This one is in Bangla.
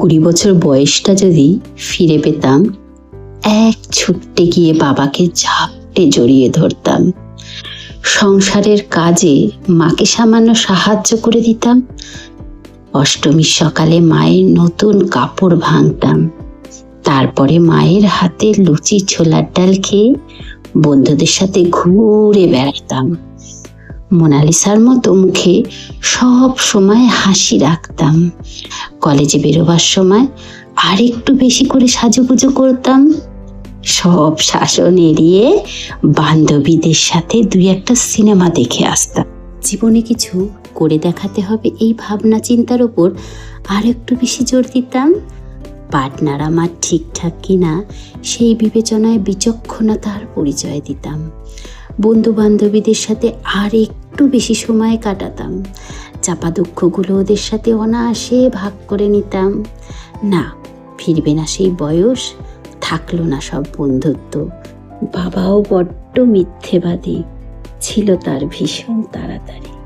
কুড়ি বছর বয়সটা যদি ফিরে পেতাম, এক ছুটতে গিয়ে বাবাকে ঝাপটে জড়িয়ে ধরতাম। সংসারের কাজে মাকে সামান্য সাহায্য করে দিতাম। অষ্টমীর সকালে মায়ের নতুন কাপড় ভাঙতাম। তারপরে মায়ের হাতে লুচি, ছোলার ডাল খেয়ে বন্ধুদের সাথে ঘুরে বেড়াতাম। মোনালিসার মতো মুখে সব সময় হাসি রাখতাম। কলেজে বেরোবার সময় আর একটু বেশি করে সাজুগুজু করতাম। সব শাসন এড়িয়ে বান্ধবীদের সাথে দুই একটা সিনেমা দেখে আসতাম। জীবনে কিছু করে দেখাতে হবে এই ভাবনা চিন্তার ওপর আর একটু বেশি জোর দিতাম। পার্টনার আমার ঠিকঠাক কিনা সেই বিবেচনায় বিচক্ষণতার পরিচয় দিতাম। বন্ধু বান্ধবীদের সাথে আর একটু বেশি সময় কাটাতাম। চাপা দুঃখগুলো ওদের সাথে অনায়াসে ভাগ করে নিতাম। না, ফিরবে না সেই বয়স, থাকল না সব বন্ধুত্ব। বাবাও বড্ড মিথ্যেবাদী, ছিল তার ভীষণ তাড়াতাড়ি।